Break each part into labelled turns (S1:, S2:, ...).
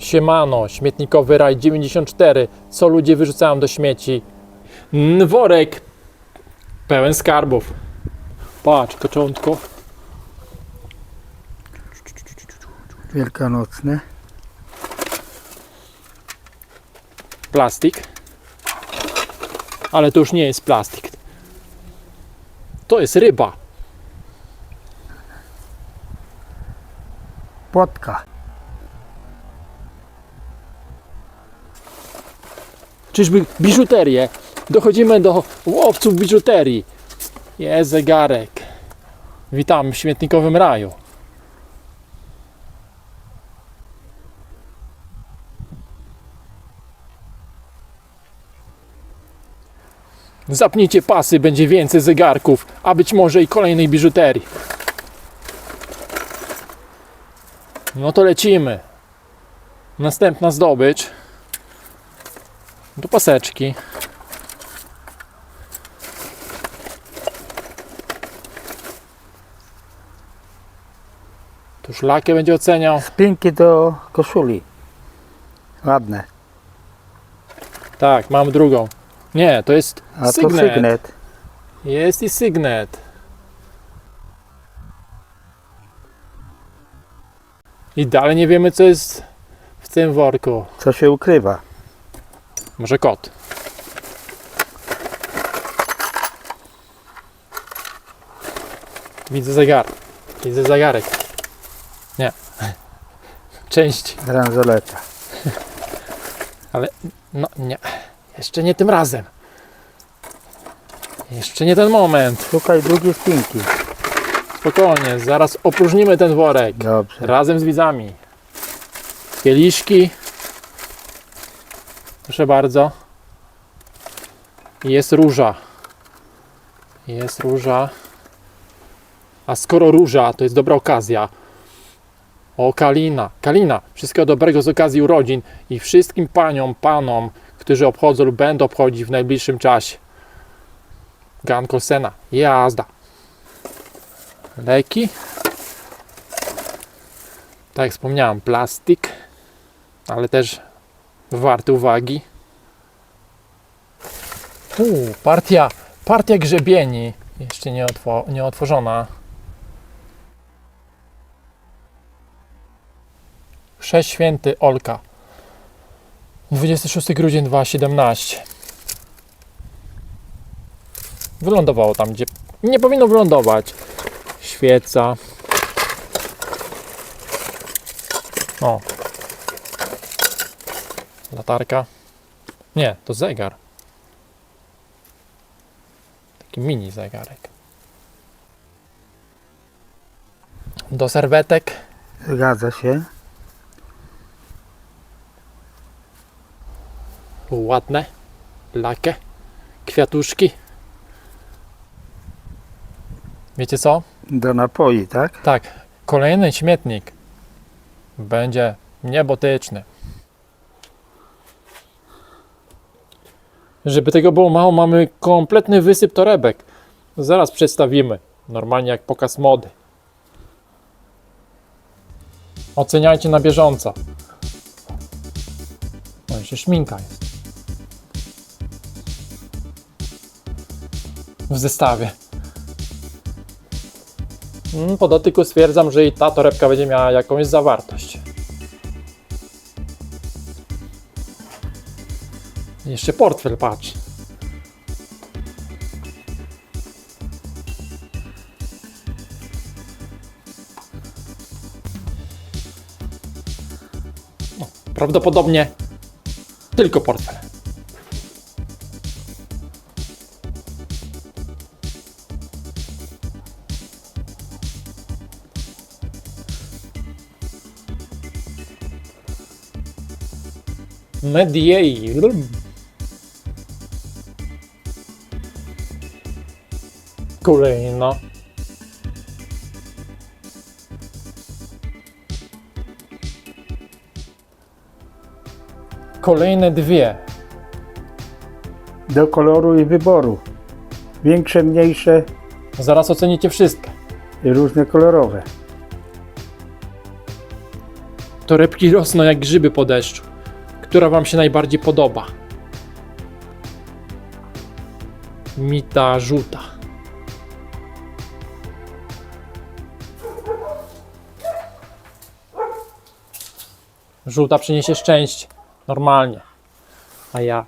S1: Siemano, śmietnikowy raj 94. Co ludzie wyrzucają do śmieci? Worek pełen skarbów. Patrz, koczątko.
S2: Wielkanocne.
S1: Plastik. Ale to już nie jest plastik. To jest ryba.
S2: Płotka.
S1: Czyżby biżuterię? Dochodzimy do łowców biżuterii. Jest zegarek. Witam w śmietnikowym raju. Zapnijcie pasy, będzie więcej zegarków, a być może i kolejnej biżuterii. No to lecimy. Następna zdobycz. Do paseczki. Tu szlakę będzie oceniał.
S2: Spinki do koszuli. Ładne.
S1: Tak, mam drugą. Nie, to jest
S2: A to
S1: sygnet.
S2: sygnet.
S1: Jest i sygnet. I dalej nie wiemy, co jest w tym worku.
S2: Co się ukrywa?
S1: Może kot. Widzę zegar. Widzę zegarek. Nie. Część.
S2: Bransoleta.
S1: No nie. Jeszcze nie tym razem. Jeszcze nie ten moment.
S2: Szukaj drugiej spinki.
S1: Spokojnie, zaraz opróżnimy ten worek.
S2: Dobrze.
S1: Razem z widzami. Kieliszki. Proszę bardzo. Jest róża. Jest róża. A skoro róża, to jest dobra okazja. O, Kalina. Kalina, wszystkiego dobrego z okazji urodzin i wszystkim paniom, panom, którzy obchodzą lub będą obchodzić w najbliższym czasie. Ganko Sena. Jazda. Leki. Tak jak wspomniałem, plastik, ale też warty uwagi. Uuu, partia, partia grzebieni, jeszcze nie, otwo, nie otworzona. 6 święty Olka. 26 grudzień 2017. Wylądowało tam, gdzie nie powinno wylądować. Świeca. O. Latarka. Nie, to zegar. Taki mini zegarek. Do serwetek.
S2: Zgadza się.
S1: Ładne. Lakie. Kwiatuszki. Wiecie co?
S2: Do napoi, tak?
S1: Tak, kolejny śmietnik będzie niebotyczny. Żeby tego było mało, mamy kompletny wysyp torebek. Zaraz przedstawimy, normalnie jak pokaz mody. Oceniajcie na bieżąco. No jeszcze szminka jest. W zestawie. Mm, Po dotyku stwierdzam, że i ta torebka będzie miała jakąś zawartość. Jeszcze portfel, patrz. No, prawdopodobnie tylko portfel. Mediei. Kolejna. Kolejne dwie.
S2: Do koloru i wyboru. Większe, mniejsze
S1: Zaraz ocenicie wszystkie.
S2: i różne kolorowe.
S1: Torebki rosną jak grzyby po deszczu. Która wam się najbardziej podoba? Mi ta żółta. Żółta przyniesie szczęście. Normalnie. A jak?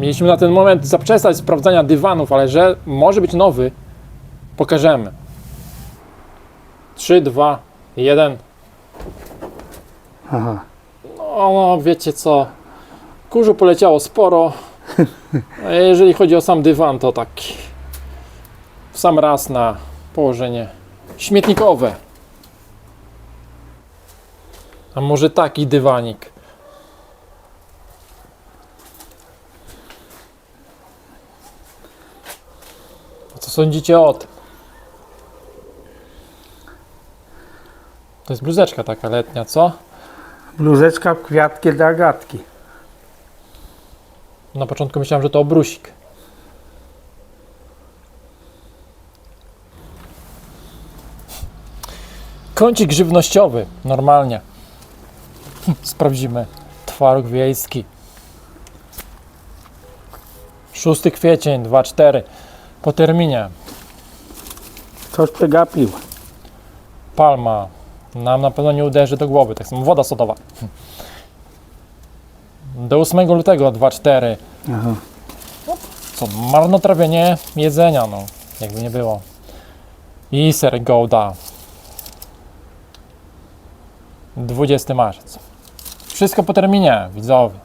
S1: Mieliśmy na ten moment zaprzestać sprawdzania dywanów, ale że może być nowy, pokażemy. 3, 2, 1.
S2: Aha.
S1: No, no, wiecie co? Kurzu poleciało sporo. A jeżeli chodzi o sam dywan, to tak w sam raz na położenie śmietnikowe. A może taki dywanik? Co sądzicie o tym? To jest bluzeczka taka letnia, co?
S2: Bluzeczka, kwiatki dla Agatki.
S1: Na początku myślałem, że to obrusik. Kącik żywnościowy, normalnie. Sprawdzimy. Twaróg wiejski. 6 kwiecień, 2-4. Po terminie.
S2: Coś przegapił.
S1: Palma. Nam na pewno nie uderzy do głowy. Tak samo woda sodowa. Do 8 lutego 2-4.
S2: Aha.
S1: Co, marnotrawienie jedzenia, no, jakby nie było. I ser Gouda. 20 marzec. Wszystko po terminie, widzowie.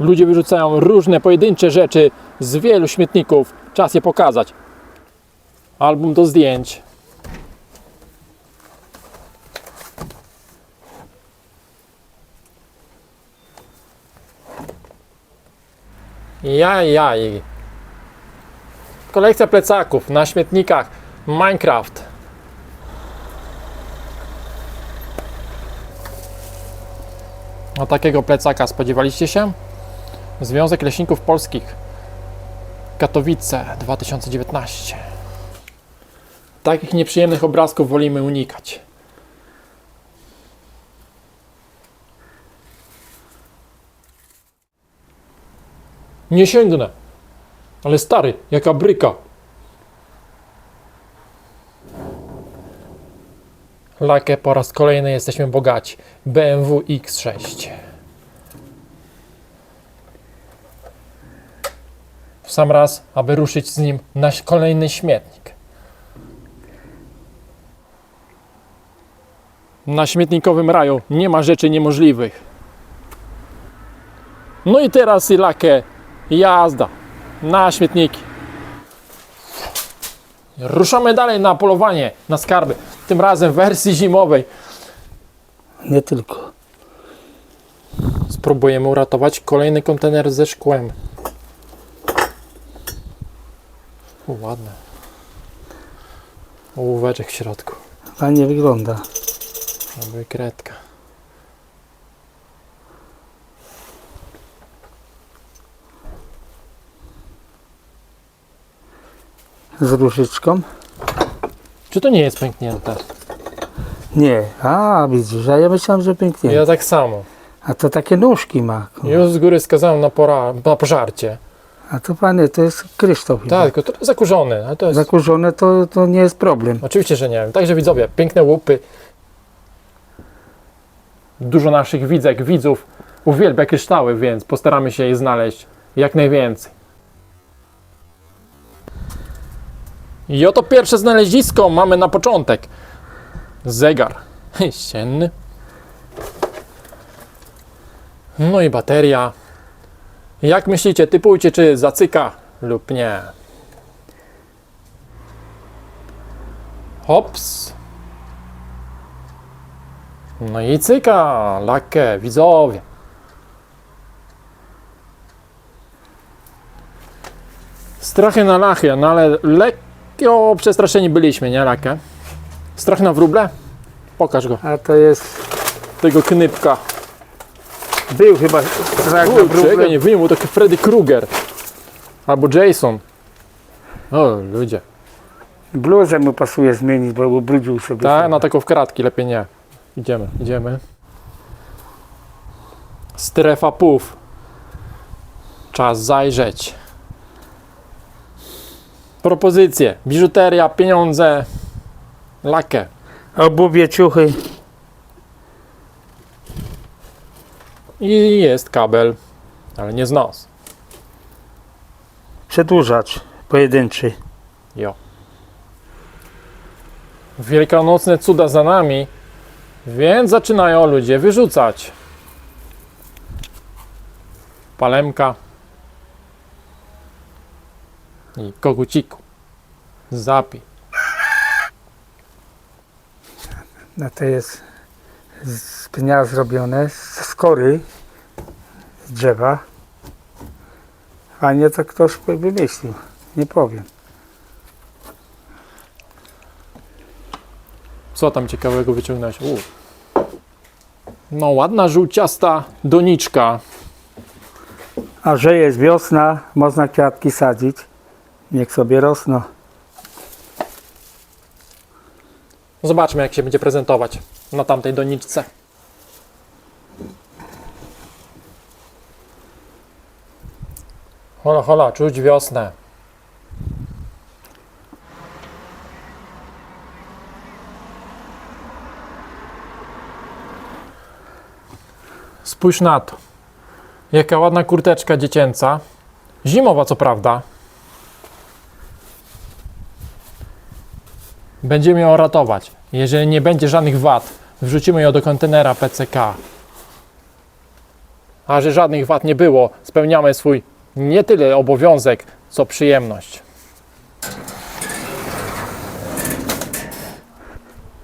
S1: Ludzie wyrzucają różne pojedyncze rzeczy z wielu śmietników. Czas je pokazać. Album do zdjęć. Jaj, jaj. Kolekcja plecaków na śmietnikach Minecraft. A takiego plecaka spodziewaliście się? Związek Leśników Polskich Katowice 2019. Takich nieprzyjemnych obrazków wolimy unikać. Nie sięgnę. Ale stary, jaka bryka. Lakę po raz kolejny jesteśmy bogaci. BMW X6. W sam raz, aby ruszyć z nim na kolejny śmietnik. Na śmietnikowym raju nie ma rzeczy niemożliwych. No i teraz i lakę Jazda na śmietniki. Ruszamy dalej na polowanie na skarby. Tym razem w wersji zimowej.
S2: Nie tylko.
S1: Spróbujemy uratować kolejny kontener ze szkłem. U, ładne. Ołóweczek w środku.
S2: Fajnie wygląda.
S1: Albo i
S2: Z różyczką.
S1: Czy to nie jest pęknięte?
S2: Nie. A, widzisz, a ja myślałem, że pięknie.
S1: Ja tak samo.
S2: A to takie nóżki ma.
S1: Już z góry skazałem na, pora, na pożarcie.
S2: A to panie, to jest Krzysztof. chyba.
S1: Tak, tylko to zakurzony. Ale to jest...
S2: Zakurzone to, to nie jest problem.
S1: Oczywiście, że nie wiem. Także widzowie, piękne łupy. Dużo naszych widzek, widzów uwielbia kryształy, więc postaramy się je znaleźć jak najwięcej. I oto pierwsze znalezisko mamy na początek. Zegar ścienny. No i bateria. Jak myślicie, typujcie, czy zacyka lub nie? Hops. No i cyka, lakę, widzowie. Strachy na lachy, no ale lekko przestraszeni byliśmy, nie lakę? Strach na wróble? Pokaż go,
S2: A to jest...
S1: tego knypka.
S2: Był chyba strach na wróble.
S1: nie wyjął, taki Freddy Krueger. Albo Jason. O, ludzie.
S2: Bluzę mu pasuje zmienić, bo ubrudził sobie.
S1: Tak, na taką w kratki, lepiej nie. Idziemy, idziemy. Strefa pów. Czas zajrzeć. Propozycje, biżuteria, pieniądze, lakę.
S2: Obuwie, ciuchy.
S1: I jest kabel, ale nie z nos.
S2: Przedłużacz pojedynczy.
S1: Jo. Wielkanocne cuda za nami, więc zaczynają ludzie wyrzucać. Palemka i koguciku. Zapi.
S2: No to jest z pnia zrobione, z skory, z drzewa. A nie to ktoś wymyślił. Nie powiem.
S1: Co tam ciekawego wyciągnąłeś? U. No ładna żółciasta doniczka.
S2: A że jest wiosna, można kwiatki sadzić. Niech sobie rosną.
S1: Zobaczmy jak się będzie prezentować na tamtej doniczce. Hola, hola, czuć wiosnę. Spójrz na to. Jaka ładna kurteczka dziecięca. Zimowa, co prawda. Będziemy ją ratować. Jeżeli nie będzie żadnych wad, wrzucimy ją do kontenera PCK. A że żadnych wad nie było, spełniamy swój nie tyle obowiązek, co przyjemność.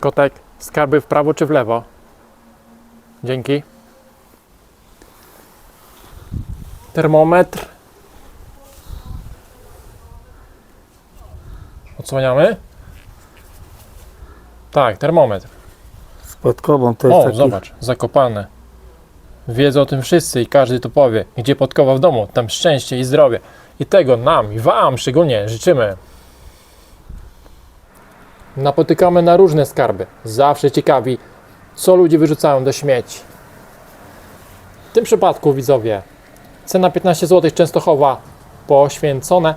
S1: Kotek, skarby w prawo czy w lewo? Dzięki. Termometr. Odsłaniamy? Tak, termometr.
S2: Z podkową to jest
S1: O,
S2: taki...
S1: zobacz, zakopane. Wiedzą o tym wszyscy i każdy to powie. Gdzie podkowa w domu, tam szczęście i zdrowie. I tego nam i wam szczególnie życzymy. Napotykamy na różne skarby. Zawsze ciekawi, co ludzie wyrzucają do śmieci. W tym przypadku, widzowie, cena 15 zł Częstochowa poświęcone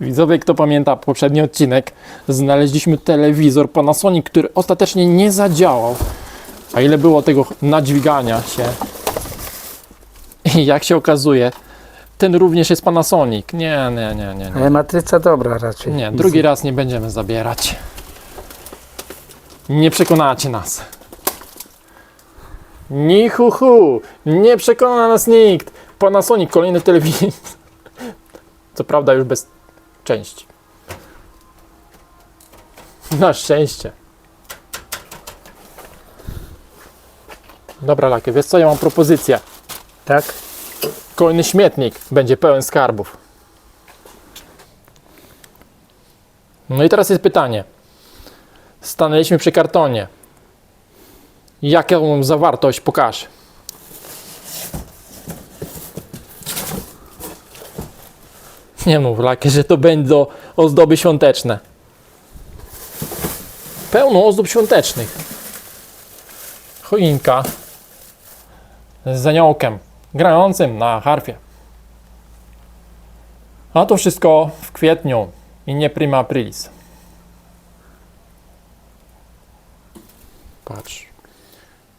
S1: Widzowie, kto pamięta poprzedni odcinek, znaleźliśmy telewizor Panasonic, który ostatecznie nie zadziałał. A ile było tego nadźwigania się. I jak się okazuje, ten również jest Panasonic. Nie, nie, nie, nie. nie.
S2: Ale matryca dobra raczej.
S1: Nie, drugi raz nie będziemy zabierać. Nie przekonacie nas. Ni hu hu, nie przekona nas nikt. Panasonic, kolejny telewizor. Co prawda już bez części. Na szczęście. Dobra, Lakie, wiesz co, ja mam propozycję.
S2: Tak?
S1: Kolejny śmietnik będzie pełen skarbów. No i teraz jest pytanie. Stanęliśmy przy kartonie. Jaką zawartość Nie mów, Lakie, że to będą ozdoby świąteczne. Pełno ozdób świątecznych. Choinka z aniołkiem grającym na harfie. A to wszystko w kwietniu i nie prima aprilis. Patrz.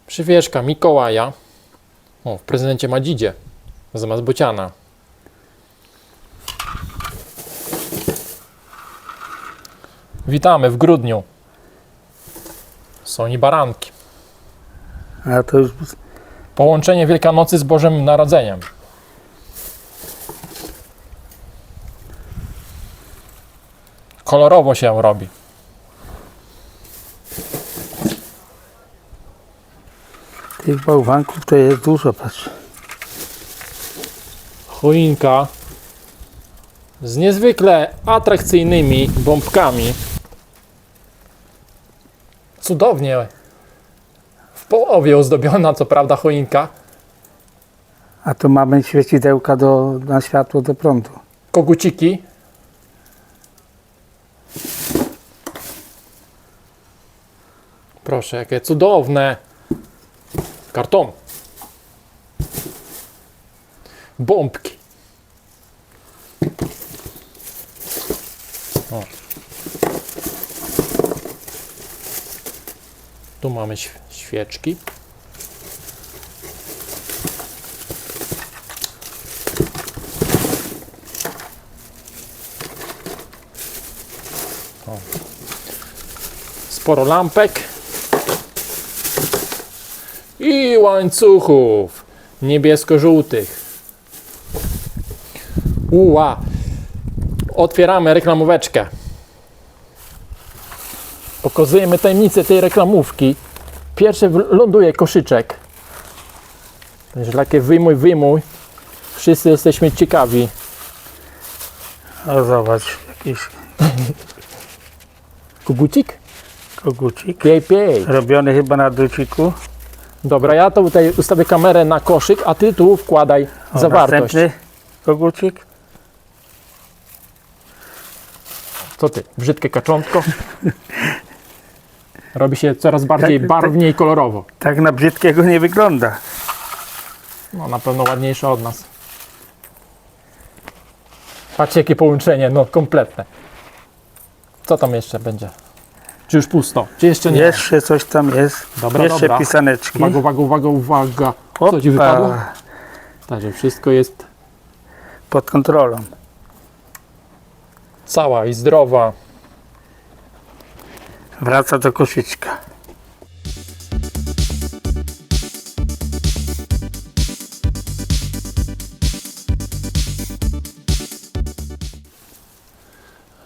S1: Przywieszka Mikołaja. O, w prezydencie Madzidzie. Zamiast Bociana. Witamy w grudniu. Są i baranki.
S2: A to już
S1: Połączenie Wielkanocy z Bożym Narodzeniem. Kolorowo się robi.
S2: tych bałwanków to jest dużo, patrz.
S1: Choinka z niezwykle atrakcyjnymi bombkami. Cudownie. W połowie ozdobiona, co prawda, choinka.
S2: A tu mamy świecidełka do, na światło do prądu.
S1: Koguciki. Proszę, jakie cudowne. Karton. Bombki. Tu mamy św- świeczki. Sporo lampek. I łańcuchów niebiesko-żółtych. Uła. Otwieramy reklamóweczkę. Pokazujemy tajemnicę tej reklamówki. Pierwszy ląduje koszyczek. Także takie wyjmuj, wyjmuj. Wszyscy jesteśmy ciekawi.
S2: O, zobacz, jakiś
S1: Kugucik?
S2: kogucik.
S1: Piej, piej.
S2: Robiony chyba na druciku.
S1: Dobra, ja to tutaj ustawię kamerę na koszyk, a ty tu wkładaj
S2: O,
S1: zawartość.
S2: Następny kogucik.
S1: Co ty? Brzydkie kaczątko? Robi się coraz bardziej
S2: Tak,
S1: barwniej i kolorowo.
S2: Tak na brzydkiego nie wygląda.
S1: No na pewno ładniejsze od nas. Patrzcie jakie połączenie, no kompletne. Co tam jeszcze będzie? Czy już pusto? Czy jeszcze nie?
S2: Jeszcze coś tam jest.
S1: Dobra,
S2: Jeszcze
S1: dobra.
S2: pisaneczki.
S1: Uwaga, uwaga, uwaga, uwaga. Co ci
S2: Opa,
S1: wypadło? Także wszystko jest
S2: Pod kontrolą.
S1: cała i zdrowa.
S2: Wraca do koszyczka.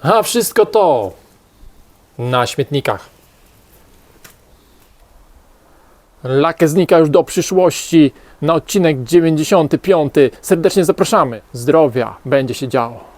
S1: A wszystko to na śmietnikach. Lakę znika już do przyszłości na odcinek 95. Serdecznie zapraszamy. Zdrowia, będzie się działo.